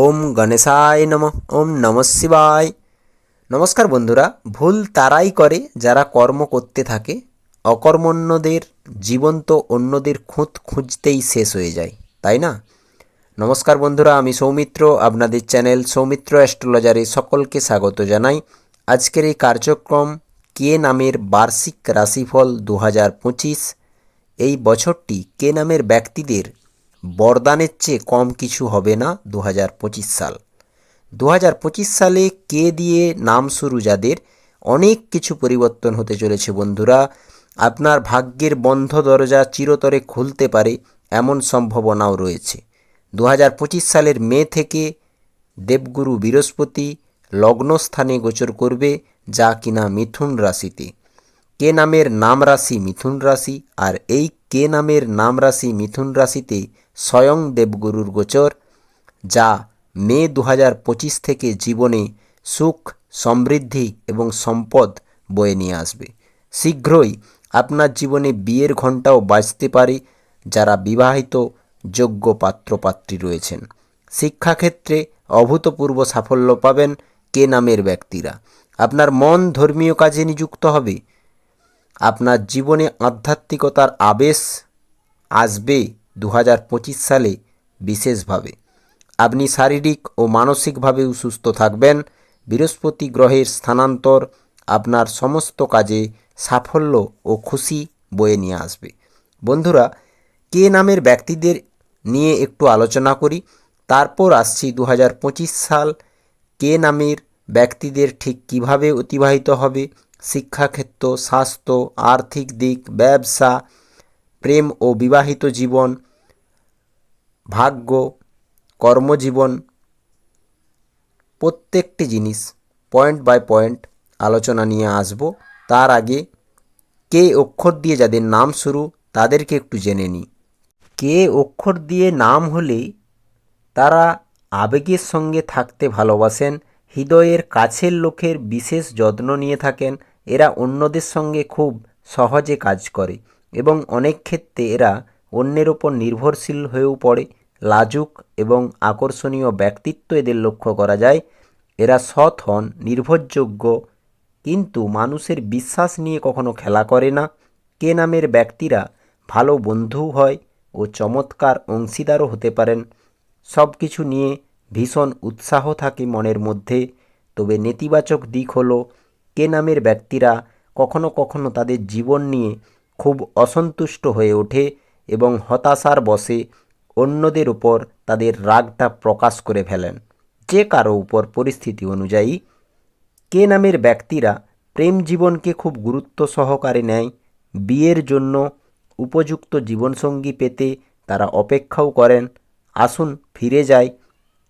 ওম গণেশায় নম, ওম নম শিবায়। নমস্কার বন্ধুরা, ভুল তারাই করে যারা কর্ম করতে থাকে, অকর্মণ্যদের জীবন তো অন্যদের খুঁত খুঁজতেই শেষ হয়ে যায়, তাই না? নমস্কার বন্ধুরা, আমি সৌমিত্র, আপনাদের চ্যানেল সৌমিত্র অ্যাস্ট্রোলজারে সকলকে স্বাগত জানাই। আজকের এই কার্যক্রম কে নামের বার্ষিক রাশিফল দু হাজার পঁচিশ? এই বছরটি কে নামের ব্যক্তিদের বরদানের চেয়ে কম কিছু হবে না দু হাজার পঁচিশ সাল। দু হাজার পঁচিশ সালে কে দিয়ে নাম শুরু যাদের, অনেক কিছু পরিবর্তন হতে চলেছে বন্ধুরা। আপনার ভাগ্যের বন্ধ দরজা চিরতরে খুলতে পারে, এমন সম্ভাবনাও রয়েছে। দু হাজার পঁচিশ সালের মে থেকে দেবগুরু বৃহস্পতি লগ্নস্থানে গোচর করবে, যা কিনা মিথুন রাশিতে। কে নামের নাম রাশি মিথুন রাশি, আর এই কে নামের নাম রাশি মিথুন রাশিতে স্বয়ং দেবগুরুর গোচর, যা মে দু থেকে জীবনে সুখ, সমৃদ্ধি এবং সম্পদ বয়ে নিয়ে আসবে। শীঘ্রই আপনার জীবনে বিয়ের ঘণ্টাও বাজতে পারে যারা বিবাহিত যোগ্য পাত্রপাত্রী রয়েছেন। শিক্ষাক্ষেত্রে অভূতপূর্ব সাফল্য পাবেন কে নামের ব্যক্তিরা। আপনার মন ধর্মীয় কাজে নিযুক্ত হবে। আপনার জীবনে আধ্যাত্মিকতার আবেশ আসবে। দু হাজার পঁচিশ সালে বিশেষভাবে। আপনি শারীরিক ও মানসিকভাবেও সুস্থ থাকবেন। বৃহস্পতি গ্রহের স্থানান্তর আপনার সমস্ত কাজে সাফল্য ও খুশি বয়ে নিয়ে আসবে। বন্ধুরা, কে নামের ব্যক্তিদের নিয়ে একটু আলোচনা করি? তারপর আসছি দু হাজার পঁচিশ সাল কে নামের ব্যক্তিদের ঠিক কীভাবে অতিবাহিত হবে? শিক্ষাক্ষেত্র, স্বাস্থ্য, আর্থিক দিক, ব্যবসা প্রেম ও বিবাহিত জীবন, ভাগ্য, কর্মজীবন, প্রত্যেকটি জিনিস পয়েন্ট বাই পয়েন্ট আলোচনা নিয়ে আসব। তার আগে কে অক্ষর দিয়ে যাদের নাম শুরু, তাদেরকে একটু জেনে নিই। কে অক্ষর দিয়ে নাম হলে তারা আবেগের সঙ্গে থাকতে ভালোবাসেন, হৃদয়ের কাছের লোকের বিশেষ যত্ন নিয়ে থাকেন, এরা অন্যদের সঙ্গে খুব সহজে কাজ করে। এবং অনেক ক্ষেত্রে এরা অন্যের ওপর নির্ভরশীল হয়েও পড়ে, লাজুক এবং আকর্ষণীয় ব্যক্তিত্ব এদের লক্ষ্য করা যায়। এরা সৎ হন, নির্ভরযোগ্য, কিন্তু মানুষের বিশ্বাস নিয়ে কখনো খেলা করে না। কে নামের ব্যক্তিরা ভালো বন্ধু হয় ও চমৎকার অংশীদারও হতে পারেন। সব কিছু নিয়ে ভীষণ উৎসাহ থাকে মনের মধ্যে। তবে নেতিবাচক দিক হলো, কে নামের ব্যক্তিরা কখনো কখনো তাদের জীবন নিয়ে খুব অসন্তুষ্ট হয়ে ওঠে এবং হতাশার বসে অন্যদের উপর তাদের রাগটা প্রকাশ করে ফেলেন। যে কারও উপর পরিস্থিতি অনুযায়ী, কে নামের ব্যক্তিরা প্রেম জীবনকে খুব গুরুত্ব সহকারে নেয়, বিয়ের জন্য উপযুক্ত জীবনসঙ্গী পেতে তারা অপেক্ষাও করেন, আসুন ফিরে যাই,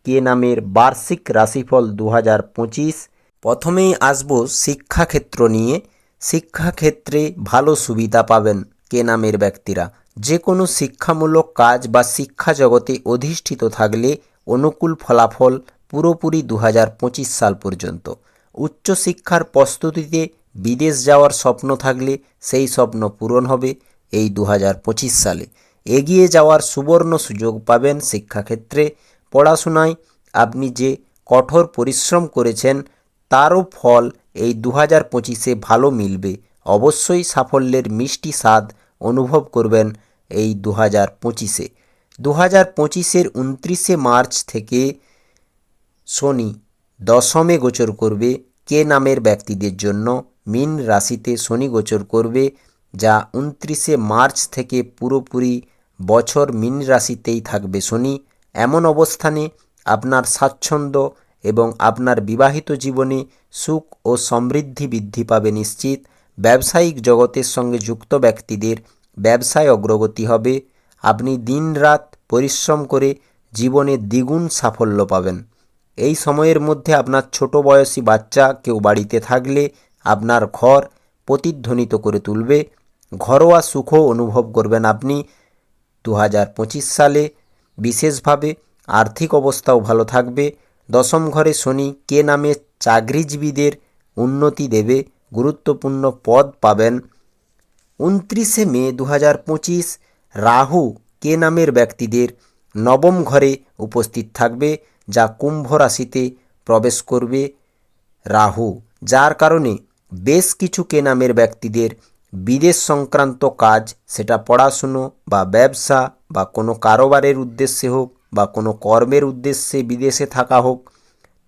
কে নামের বার্ষিক রাশিফল দু হাজার পঁচিশ। প্রথমেই আসব শিক্ষাক্ষেত্র নিয়ে। শিক্ষাক্ষেত্রে ভালো সুবিধা পাবেন কে নামের ব্যক্তিরা। যে কোনো শিক্ষামূলক কাজ বা শিক্ষা জগতে অধিষ্ঠিত থাকলে অনুকূল ফলাফল পুরোপুরি দু পঁচিশ সাল পর্যন্ত। উচ্চশিক্ষার প্রস্তুতিতে বিদেশ যাওয়ার স্বপ্ন থাকলে সেই স্বপ্ন পূরণ হবে এই দু পঁচিশ সালে। এগিয়ে যাওয়ার সুবর্ণ সুযোগ পাবেন শিক্ষাক্ষেত্রে। পড়াশোনায় আপনি যে কঠোর পরিশ্রম করেছেন তারও ফল এই দু হাজার পঁচিশে ভালো মিলবে। অবশ্যই সাফল্যের মিষ্টি স্বাদ অনুভব করবেন এই দু হাজার পঁচিশে। দু হাজার পঁচিশের উনত্রিশে মার্চ থেকে শনি দশমে গোচর করবে কে নামের ব্যক্তিদের জন্য। মিন রাশিতে শনি গোচর করবে, যা উনত্রিশে মার্চ থেকে পুরোপুরি বছর মিন রাশিতেই থাকবে শনি। এমন অবস্থানে আপনার স্বাচ্ছন্দ্য এবং আপনার বিবাহিত জীবনে সুখ ও সমৃদ্ধি বৃদ্ধি পাবে নিশ্চিত। ব্যবসায়িক জগতের সঙ্গে যুক্ত ব্যক্তিদের ব্যবসায় অগ্রগতি হবে। আপনি দিনরাত পরিশ্রম করে জীবনে দ্বিগুণ সাফল্য পাবেন। এই সময়ের মধ্যে আপনার ছোট বয়সী বাচ্চা কেউ বাড়িতে থাকলে আপনার ঘর প্রতিধ্বনিত করে তুলবে। ঘরোয়া সুখও অনুভব করবেন আপনি। দু হাজার পঁচিশ সালে বিশেষভাবে আর্থিক অবস্থাও ভালো থাকবে। দশম ঘরে শনি কে নামে চাকরিজীবীদের উন্নতি দেবে গুরুত্বপূর্ণ পদ পাবেন। উনত্রিশে মে দু হাজার পঁচিশ রাহু কে নামের ব্যক্তিদের নবম ঘরে উপস্থিত থাকবে, যা কুম্ভ রাশিতে প্রবেশ করবে রাহু। যার কারণে বেশ কিছু কে নামের ব্যক্তিদের বিদেশ সংক্রান্ত কাজ, সেটা পড়াশুনো বা ব্যবসা বা কোনো কারোবারের উদ্দেশ্যে হোক বা কোনো কর্মের উদ্দেশ্যে বিদেশে থাকা হোক,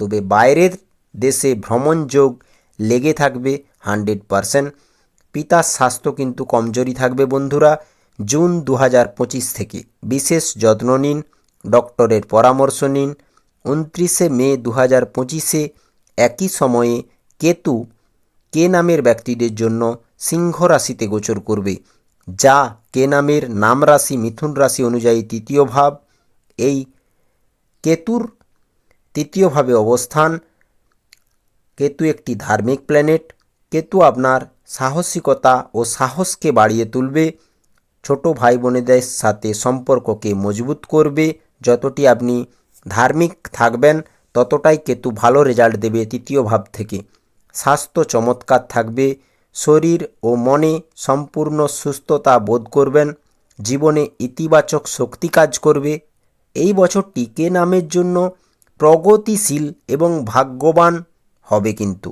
তবে বাইরের দেশে ভ্রমণ যোগ লেগে থাকবে হান্ড্রেড পারসেন্ট। পিতার স্বাস্থ্য কিন্তু কমজোরি থাকবে বন্ধুরা। জুন দু হাজার পঁচিশ থেকে বিশেষ যত্ন নিন, ডক্টরের পরামর্শ নিন। উনত্রিশে মে দু হাজার পঁচিশে একই সময়ে কেতু কে নামের ব্যক্তিদের জন্য সিংহ রাশিতে গোচর করবে, যা কে নামের নাম রাশি মিথুন রাশি অনুযায়ী তৃতীয় ভাব। এই কেতুর তৃতীয়ভাবে অবস্থান। কেতু একটি ধার্মিক প্ল্যানেট কেতু আপনার সাহসিকতা ও সাহসকে বাড়িয়ে তুলবে। ছোট ভাই বোনেদের সাথে সম্পর্ককে মজবুত করবে। যতটি আপনি ধার্মিক থাকবেন, ততটাই কেতু ভালো রেজাল্ট দেবে তৃতীয় ভাব থেকে। স্বাস্থ্য চমৎকার থাকবে। শরীর ও মনে সম্পূর্ণ সুস্থতা বোধ করবেন। জীবনে ইতিবাচক শক্তি কাজ করবে। এই বছরটি কে নামের জন্য প্রগতিশীল এবং ভাগ্যবান হবে কিন্তু।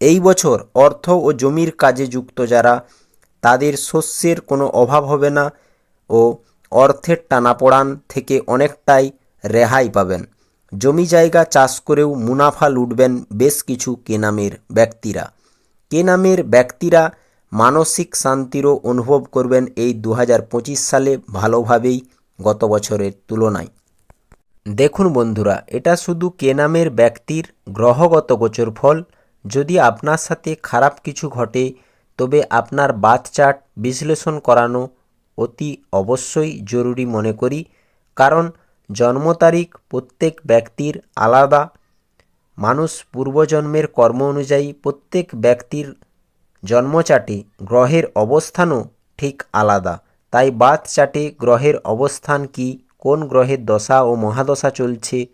এই বছর অর্থ ও জমির কাজে যুক্ত যারা, তাদের শস্যের কোনো অভাব হবে না ও অর্থের টানাপোড়ান থেকে অনেকটাই রেহাই পাবেন। জমি জায়গা চাষ করেও মুনাফা লুটবেন বেশ কিছু কেনামের ব্যক্তিরা। কেনামের ব্যক্তিরা মানসিক শান্তিরও অনুভব করবেন এই দু হাজার পঁচিশ সালে ভালোভাবেই গত বছরের তুলনায়। দেখুন বন্ধুরা, এটা শুধু কেনামের ব্যক্তির গ্রহগত গোচর ফল। যদি আপনার সাথে খারাপ কিছু ঘটে, তবে আপনার বাত চার্ট বিশ্লেষণ করানো অতি অবশ্যই জরুরি মনে করি। কারণ জন্ম তারিখ প্রত্যেক ব্যক্তির আলাদা। মানুষ পূর্বজন্মের কর্ম অনুযায়ী প্রত্যেক ব্যক্তির জন্মচাটে গ্রহের অবস্থানও ঠিক আলাদা। তাই বাত চাটে গ্রহের অবস্থান কি, কোন গ্রহের দশা ও মহাদশা চলছে,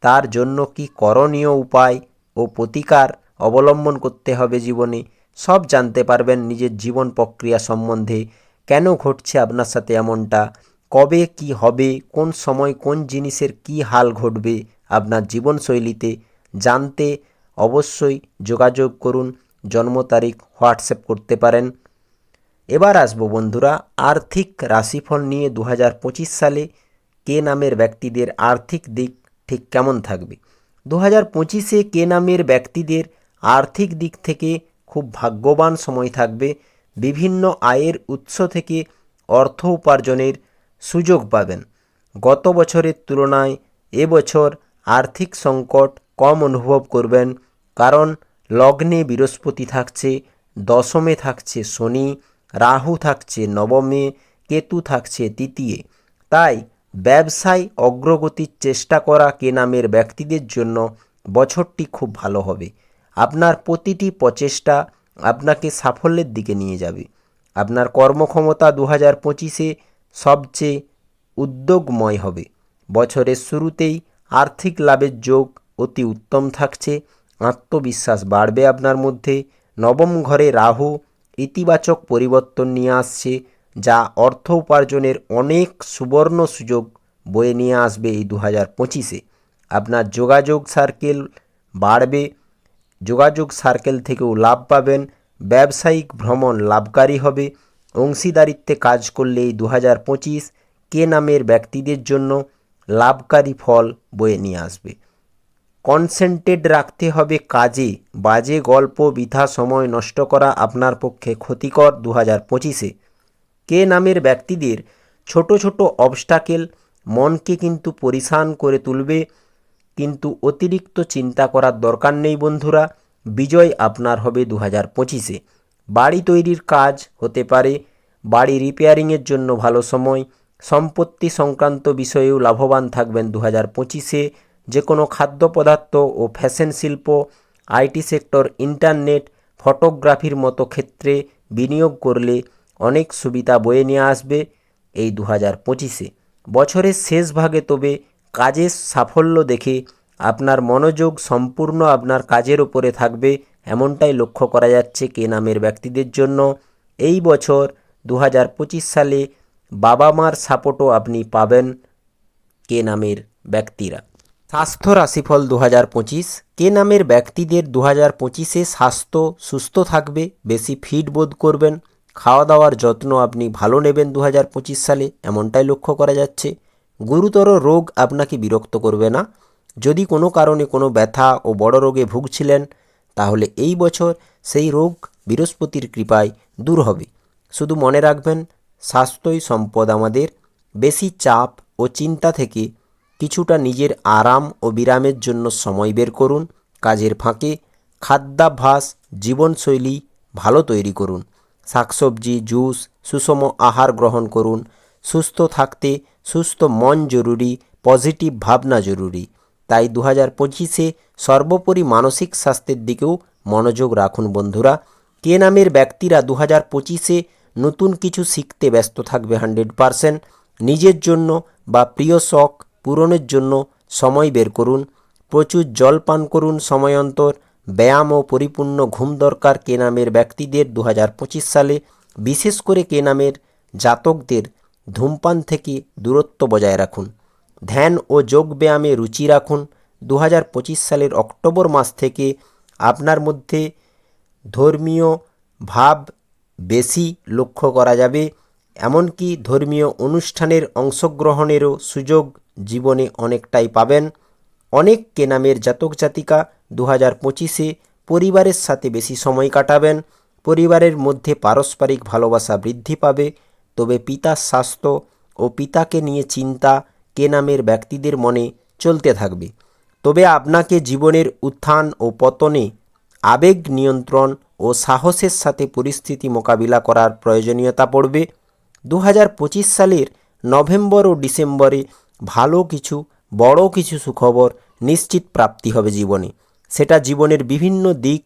তার জন্য কি করণীয় উপায় ও প্রতিকার অবলম্বন করতে হবে জীবনে, সব জানতে পারবেন নিজের জীবন প্রক্রিয়া সম্বন্ধে। কেন ঘটছে আপনার সাথে এমনটা? কবে কি হবে? কোন সময় কোন জিনিসের কি হাল ঘটবে আপনার জীবনশৈলীতে? জানতে অবশ্যই যোগাযোগ করুন, জন্ম তারিখ হোয়াটসঅ্যাপ করতে পারেন। এবার আসব বন্ধুরা আর্থিক রাশিফল নিয়ে দু হাজার পঁচিশ সালে কে নামের ব্যক্তিদের আর্থিক দিক ঠিক কেমন থাকবে? দু হাজার পঁচিশে কে নামের ব্যক্তিদের আর্থিক দিক থেকে খুব ভাগ্যবান সময় থাকবে। বিভিন্ন আয়ের উৎস থেকে অর্থ উপার্জনের সুযোগ পাবেন। গত বছরের তুলনায় এবছর আর্থিক সংকট কম অনুভব করবেন, কারণ লগ্নে বৃহস্পতি থাকছে, দশমে থাকছে শনি রাহু থাকছে নবমে, কেতু থাকছে তৃতীয় তাই ব্যবসায় অগ্রগতির চেষ্টা করা কে নামের ব্যক্তিদের জন্য বছরটি খুব ভালো হবে। আপনার প্রতিটি প্রচেষ্টা আপনাকে সাফল্যের দিকে নিয়ে যাবে। আপনার কর্মক্ষমতা দু হাজার পঁচিশে সবচেয়ে উদ্যোগময় হবে। বছরের শুরুতেই আর্থিক লাভের যোগ অতি উত্তম থাকছে। আত্মবিশ্বাস বাড়বে আপনার মধ্যে। নবম ঘরে রাহু ইতিবাচক পরিবর্তন নিয়ে আসছে, যা অর্থ উপার্জনের অনেক সুবর্ণ সুযোগ বয়ে নিয়ে আসবে এই দু হাজার পঁচিশে। আপনার যোগাযোগ সার্কেল বাড়বে, যোগাযোগ সার্কেল থেকেও লাভ পাবেন, ব্যবসায়িক ভ্রমণ লাভকারী হবে, অংশীদারিত্বে কাজ করলে এই দু হাজার পঁচিশ কে নামের ব্যক্তিদের জন্য লাভকারী ফল বয়ে নিয়ে আসবে। কনসেন্ট্রেট রাখতে হবে কাজে। বাজে গল্প বৃথা সময় নষ্ট করা আপনার পক্ষে ক্ষতিকর দু হাজার পঁচিশে। কে নামের ব্যক্তিদের ছোট ছোট অবস্টাকেল মনকে কিন্তু পরিশান করে তুলবে, কিন্তু অতিরিক্ত চিন্তা করার দরকার নেই বন্ধুরা, বিজয় আপনার হবে দু হাজার পঁচিশে। বাড়ি তৈরির কাজ হতে পারে, বাড়ি রিপেয়ারিংয়ের জন্য ভালো সময়, সম্পত্তি সংক্রান্ত বিষয়েও লাভবান থাকবেন দু হাজার পঁচিশে। যে কোনো খাদ্য পদার্থ ও ফ্যাশন শিল্প, আইটি সেক্টর, ইন্টারনেট, ফটোগ্রাফির মতো ক্ষেত্রে বিনিয়োগ করলে অনেক সুবিধা বয়ে নিয়ে আসবে এই দু হাজার পঁচিশে। বছরের শেষ ভাগে তবে কাজের সাফল্য দেখে আপনার মনোযোগ সম্পূর্ণ আপনার কাজের ওপরে থাকবে এমনটাই লক্ষ্য করা যাচ্ছে কে নামের ব্যক্তিদের জন্য। এই বছর দু হাজার পঁচিশ সালে বাবা মার সাপোর্টও আপনি পাবেন কে নামের ব্যক্তিরা। স্বাস্থ্য রাশিফল দু হাজার পঁচিশ, কে নামের ব্যক্তিদের দু হাজার পঁচিশে স্বাস্থ্য সুস্থ থাকবে, বেশি ফিট বোধ করবেন খাওয়া দাওয়ার যত্ন আপনি ভালো নেবেন দু হাজার পঁচিশ সালে, এমনটাই লক্ষ্য করা যাচ্ছে। গুরুতর রোগ আপনাকে বিরক্ত করবে না। যদি কোনো কারণে কোনো ব্যথা ও বড় রোগে ভুগছিলেন, তাহলে এই বছর সেই রোগ বৃহস্পতির কৃপায় দূর হবে। শুধু মনে রাখবেন, স্বাস্থ্যই সম্পদ আমাদের। বেশি চাপ ও চিন্তা থেকে কিছুটা নিজের আরাম ও বিরামের জন্য সময় বের করুন, কাজের ফাঁকে খাদ্যাভ্যাস, জীবনশৈলী ভালো তৈরি করুন, শাকসবজি, জুস, সুষম আহার গ্রহণ করুন, সুস্থ থাকতে সুস্থ মন জরুরি, পজিটিভ ভাবনা জরুরি। তাই দু হাজার পঁচিশে সর্বোপরি মানসিক স্বাস্থ্যের দিকেও মনোযোগ রাখুন বন্ধুরা। কে নামের ব্যক্তিরা দু হাজার পঁচিশে নতুন কিছু শিখতে ব্যস্ত থাকবে হান্ড্রেড পারসেন্ট। নিজের জন্য বা প্রিয় শখ পূরণের জন্য সময় বের করুন। প্রচুর জল পান করুন সময়ান্তর। ব্যায়াম ও পরিপূর্ণ ঘুম দরকার কে নামের ব্যক্তিদের দু হাজার পঁচিশ সালে। বিশেষ করে কে নামের জাতকদের ধূমপান থেকে দূরত্ব বজায় রাখুন। ধ্যান ও যোগ ব্যায়ামে রুচি রাখুন। দু হাজার পঁচিশ সালের অক্টোবর মাস থেকে আপনার মধ্যে ধর্মীয় ভাব বেশি লক্ষ্য করা যাবে। এমনকি ধর্মীয় অনুষ্ঠানের অংশগ্রহণেরও সুযোগ জীবনে অনেকটাই পাবেন। অনেক কেনামের জাতক জাতিকা দু হাজার পঁচিশে পরিবারের সাথে বেশি সময় কাটাবেন। পরিবারের মধ্যে পারস্পরিক ভালোবাসা বৃদ্ধি পাবে। তবে পিতার স্বাস্থ্য ও পিতাকে নিয়ে চিন্তা কেনামের ব্যক্তিদের মনে চলতে থাকবে। তবে আপনাকে জীবনের উত্থান ও পতনে আবেগ নিয়ন্ত্রণ ও সাহসের সাথে পরিস্থিতি মোকাবিলা করার প্রয়োজনীয়তা পড়বে। দু হাজার পঁচিশ সালের নভেম্বর ও ডিসেম্বরে ভালো কিছু, বড় কিছু সুখবর নিশ্চিত প্রাপ্তি হবে জীবনে। সেটা জীবনের বিভিন্ন দিক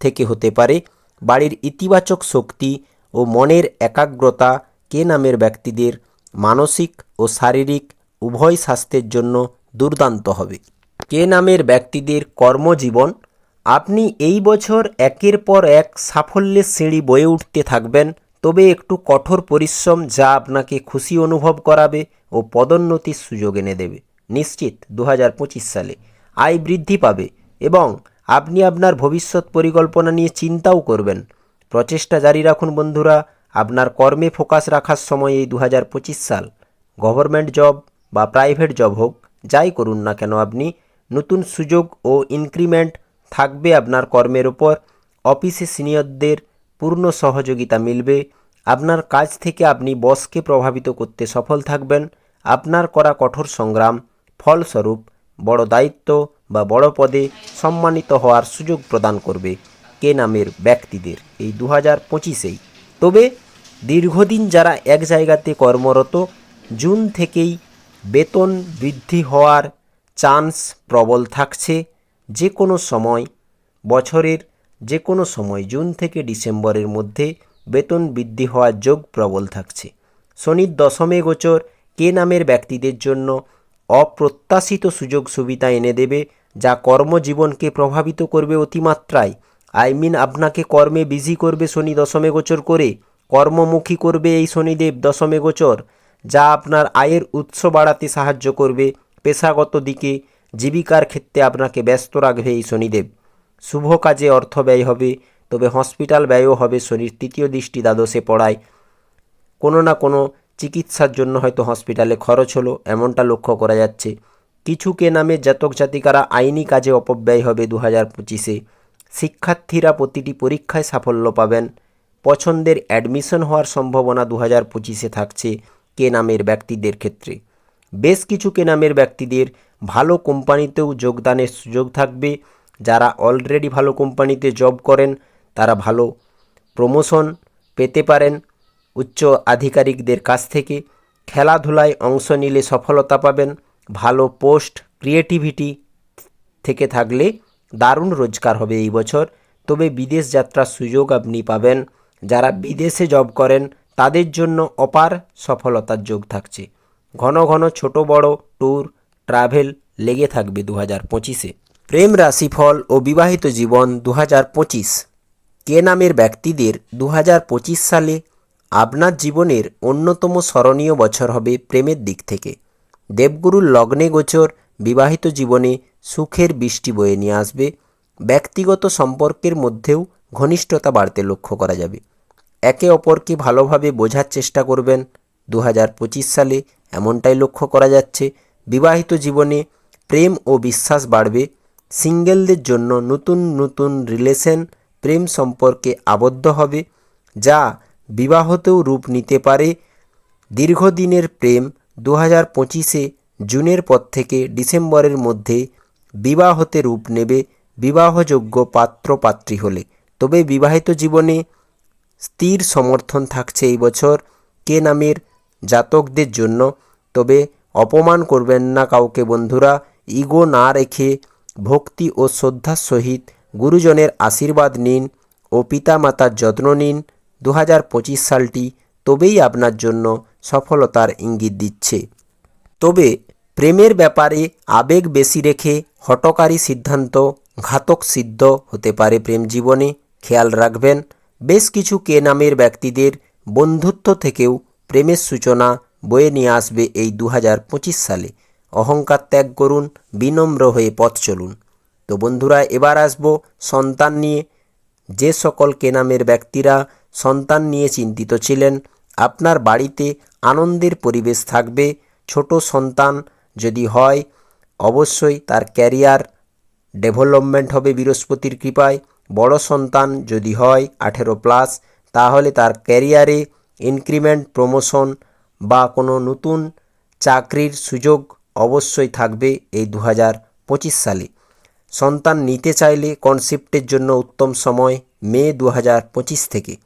থেকে হতে পারে। বাড়ির ইতিবাচক শক্তি ও মনের একাগ্রতা কে নামের ব্যক্তিদের মানসিক ও শারীরিক উভয় স্বাস্থ্যের জন্য দুর্দান্ত হবে। কে নামের ব্যক্তিদের কর্মজীবন, আপনি এই বছর একের পর এক সাফল্যের সিঁড়ি বয়ে উঠতে থাকবেন। তবে একটু কঠোর পরিশ্রম যা আপনাকে খুশি অনুভব করাবে ও পদোন্নতির সুযোগ এনে দেবে। নিশ্চিত দু হাজার পঁচিশ সালে আয় বৃদ্ধি পাবে এবং আপনি আপনার ভবিষ্যৎ পরিকল্পনা নিয়ে চিন্তাও করবেন। প্রচেষ্টা জারি রাখুন বন্ধুরা, আপনার কর্মে ফোকাস রাখার সময় এই দু হাজার পঁচিশ সাল। গভর্নমেন্ট জব বা প্রাইভেট জব হোক, যাই করুন না কেন আপনি, নতুন সুযোগ ও ইনক্রিমেন্ট থাকবে আপনার কর্মের ওপর। অফিসে সিনিয়রদের পূর্ণ সহযোগিতা মিলবে। আপনার কাজ থেকে আপনি বসকে প্রভাবিত করতে সফল থাকবেন। আপনার করা কঠোর সংগ্রাম ফলস্বরূপ বড় দায়িত্ব বা বড় পদে সম্মানিত হওয়ার সুযোগ প্রদান করবে কে নামের ব্যক্তিদের এই দু হাজার পঁচিশেই। তবে দীর্ঘদিন যারা এক জায়গাতে কর্মরত, জুন থেকেই বেতন বৃদ্ধি হওয়ার চান্স প্রবল থাকছে। যে কোনো সময় বছরের যে কোনো সময় জুন থেকে ডিসেম্বরের মধ্যে বেতন বৃদ্ধি হওয়ার যোগ প্রবল থাকছে। শনির দশমে গোচর কে নামের ব্যক্তিদের জন্য অপ্রত্যাশিত সুযোগ সুবিধা এনে দেবে, যা কর্মজীবনকে প্রভাবিত করবে অতিমাত্রায়। আই মিন আপনাকে কর্মে বিজি করবে শনি দশমে গোচর করে, কর্মমুখী করবে এই শনিদেব দশমে গোচর, যা আপনার আয়ের উৎস বাড়াতে সাহায্য করবে। পেশাগত দিকে জীবিকার ক্ষেত্রে আপনাকে ব্যস্ত রাখবে এই শনিদেব। শুভ কাজে অর্থ ব্যয় হবে, তবে হসপিটাল ব্যয়ও হবে শনির তৃতীয় দৃষ্টি দ্বাদশে পড়ায়। কোনো না কোনো চিকিৎসার জন্য হয়তো হসপিটালে খরচ হলো, এমনটা লক্ষ্য করা যাচ্ছে। কিছু কে নামে জাতক জাতিকারা আইনি কাজে অপব্যয় হবে দু হাজার পঁচিশে। শিক্ষার্থীরা প্রতিটি পরীক্ষায় সাফল্য পাবেন। পছন্দের অ্যাডমিশন হওয়ার সম্ভাবনা দু হাজার পঁচিশে থাকছে কে নামের ব্যক্তিদের ক্ষেত্রে। বেশ কিছু কে নামের ব্যক্তিদের ভালো কোম্পানিতেও যোগদানের সুযোগ থাকবে। যারা অলরেডি ভালো কোম্পানিতে জব করেন, তারা ভালো প্রমোশন পেতে পারেন উচ্চ আধিকারিকদের কাছ থেকে। খেলাধুলায় অংশ নিলে সফলতা পাবেন, ভালো পোস্ট ক্রিয়েটিভিটি থেকে থাকলে দারুণ রোজগার হবে এই বছর। তবে বিদেশ যাত্রার সুযোগ আপনি পাবেন। যারা বিদেশে জব করেন, তাদের জন্য অপার সফলতার যোগ থাকছে। ঘন ঘন ছোট বড় ট্যুর ট্রাভেল লেগে থাকবে দু হাজার পঁচিশে। প্রেম রাশিফল ও বিবাহিত জীবন দু হাজার পঁচিশ। কে নামের ব্যক্তিদের দু হাজার পঁচিশ সালে আপনার জীবনের অন্যতম স্মরণীয় বছর হবে প্রেমের দিক থেকে। দেবগুরুর লগ্নে গোচর বিবাহিত জীবনে সুখের বৃষ্টি বয়ে নিয়ে আসবে। ব্যক্তিগত সম্পর্কের মধ্যেও ঘনিষ্ঠতা বাড়তে লক্ষ্য করা যাবে। একে অপরকে ভালোভাবে বোঝার চেষ্টা করবেন। দু হাজার পঁচিশ সালে এমনটাই লক্ষ্য করা যাচ্ছে। বিবাহিত জীবনে প্রেম ও বিশ্বাস বাড়বে। সিঙ্গেলদের জন্য নতুন নতুন রিলেশন প্রেম সম্পর্কে আবদ্ধ হবে, যা বিবাহতেও রূপ নিতে পারে। দীর্ঘদিনের প্রেম দু হাজার পঁচিশে জুনের পর থেকে ডিসেম্বরের মধ্যে বিবাহতে রূপ নেবে বিবাহযোগ্য পাত্র পাত্রী হলে। তবে বিবাহিত জীবনে স্থির সমর্থন থাকছে এই বছর কে নামের জাতকদের জন্য। তবে অপমান করবেন না কাউকে বন্ধুরা, ইগো না রেখে ভক্তি ও শ্রদ্ধার সহিত গুরুজনের আশীর্বাদ নিন ও পিতামাতার যত্ন নিন। দু হাজার পঁচিশ সালটি তবেই আপনার জন্য সফলতার ইঙ্গিত দিচ্ছে। তবে প্রেমের ব্যাপারে আবেগ বেশি রেখে হটকারী সিদ্ধান্ত ঘাতক সিদ্ধ হতে পারে প্রেম জীবনে, খেয়াল রাখবেন। বেশ কিছু কে নামের ব্যক্তিদের বন্ধুত্ব থেকেও প্রেমের সূচনা বয়ে নিয়ে আসবে এই দু হাজার পঁচিশ সালে। অহংকার ত্যাগ করুন, বিনম্র হয়ে পথ চলুন। তো বন্ধুরা, এবার আসব সন্তান নিয়ে। যে সকল কেনামের ব্যক্তিরা সন্তান নিয়ে চিন্তিত ছিলেন, আপনার বাড়িতে আনন্দের পরিবেশ থাকবে। ছোট সন্তান যদি হয়, অবশ্যই তার ক্যারিয়ার ডেভেলপমেন্ট হবে বৃহস্পতির কৃপায়। বড় সন্তান যদি হয় আঠেরো প্লাস, তাহলে তার ক্যারিয়ারে ইনক্রিমেন্ট, প্রমোশন বা কোনো নতুন চাকরির সুযোগ অবশ্যই থাকবে এই দু পঁচিশ সালে। সন্তান নিতে চাইলে কনসেপ্টের জন্য উত্তম সময় মে দু পঁচিশ থেকে।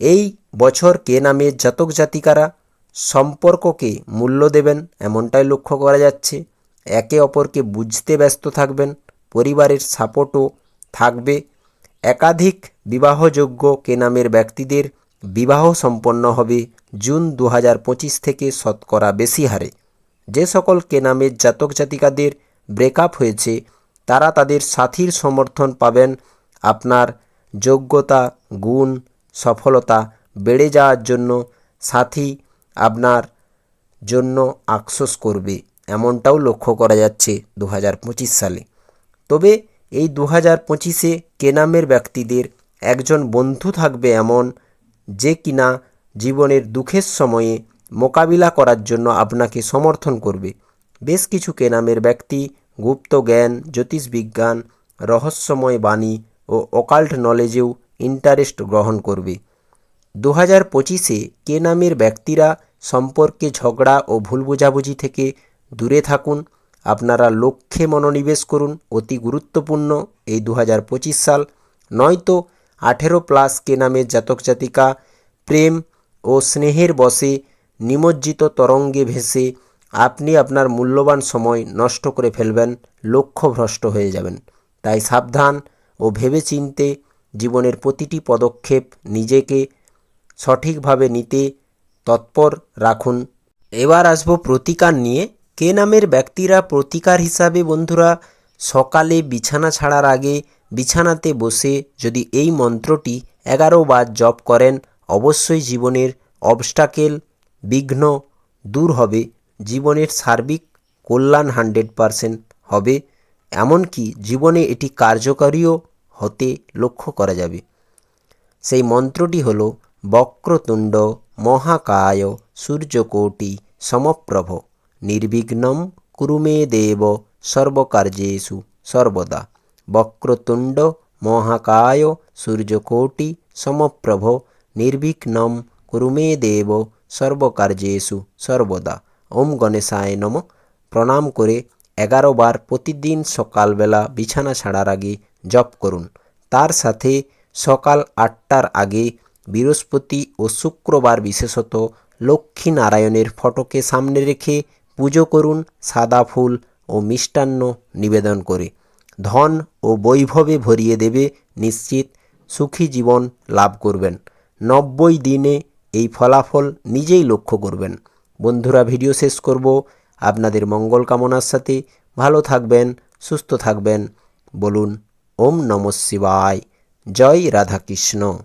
এই বছর কে নামের জাতক জাতিকারা সম্পর্ককে মূল্য দেবেন এমনটাই লক্ষ্য করা যাচ্ছে। একে অপরকে বুঝতে ব্যস্ত থাকবেন, পরিবারের সাপোর্টও থাকবে। একাধিক বিবাহযোগ্য কে নামের ব্যক্তিদের বিবাহ সম্পন্ন হবে জুন দু হাজার পঁচিশ থেকে শতকরা বেশি হারে। যে সকল কেনামের জাতক জাতিকাদের ব্রেকআপ হয়েছে, তারা তাদের সাথীর সমর্থন পাবেন। আপনার যোগ্যতা, গুণ, সফলতা বেড়ে যাওয়ার জন্য সাথী আপনার জন্য আফসোস করবে, এমনটাও লক্ষ্য করা যাচ্ছে দু হাজার পঁচিশ সালে। তবে এই দু হাজার পঁচিশে কেনামের ব্যক্তিদের একজন বন্ধু থাকবে এমন যে কিনা জীবনের দুঃখের সময়ে মোকাবিলা করার জন্য আপনাকে সমর্থন করবে। বেশ কিছু কেনামের ব্যক্তি, গুপ্ত জ্ঞান জ্যোতিষবিজ্ঞান রহস্যময় বাণী ও অকাল্ট নলেজেও ইন্টারেস্ট গ্রহণ করবে। দু হাজার পঁচিশে কে নামের ব্যক্তিরা সম্পর্কে ঝগড়া ও ভুল বোঝাবুঝি থেকে দূরে থাকুন। আপনারা লক্ষ্যে মনোনিবেশ করুন, অতি গুরুত্বপূর্ণ এই দু হাজার পঁচিশ সাল। নয়তো আঠেরো প্লাস কে নামের জাতক জাতিকা প্রেম ও স্নেহের বসে নিমজ্জিত তরঙ্গে ভেসে আপনি আপনার মূল্যবান সময় নষ্ট করে ফেলবেন লক্ষ্যভ্রষ্ট হয়ে যাবেন। তাই সাবধান ও ভেবেচিন্তে জীবনের প্রতিটি পদক্ষেপ নিজেকে সঠিকভাবে নিতে তৎপর রাখুন। এবার আসব প্রতিকার নিয়ে। কে নামের ব্যক্তিরা প্রতিকার হিসাবে, বন্ধুরা, সকালে বিছানা ছাড়ার আগে বিছানাতে বসে যদি এই মন্ত্রটি এগারো বার জপ করেন, অবশ্যই জীবনের অবস্টাকেল বিঘ্ন দূর হবে, জীবনের সার্বিক কল্যাণ হান্ড্রেড পারসেন্ট হবে, এমনকি জীবনে এটি কার্যকারীও হতে লক্ষ্য করা যাবে। সেই মন্ত্রটি হল, বক্রতুণ্ড মহাকায় সূর্যকোটি সমপ্রভ, নির্বিঘ্নম কুরু মে দেব সর্বকার্যেষু সর্বদা। বক্রতুণ্ড মহাকায় সূর্যকোটি সমপ্রভ, নির্বিঘ্নম কুরুমে দেব সর্বকার্যেষু সর্বদা। ওম গণেশায় নম। প্রণাম করে এগারো বার প্রতিদিন সকালবেলা বিছানা ছাড়ার আগে জপ করুন। তার সাথে সকাল আটটার আগে বৃহস্পতি ও শুক্রবার বিশেষত লক্ষ্মী নারায়ণের ফটোকে সামনে রেখে পুজো করুন, সাদা ফুল ও মিষ্টান্ন নিবেদন করে। ধন ও বৈভবে ভরিয়ে দেবে নিশ্চিত সুখী জীবন লাভ করবেন। নব্বই দিনে এই ফলাফল নিজেই লক্ষ্য করবেন। বন্ধুরা, ভিডিও শেষ করব। আপনাদের মঙ্গল কামনার সাথে ভালো থাকবেন, সুস্থ থাকবেন। বলুন, ওম নম শিবায়। জয় রাধাকৃষ্ণ।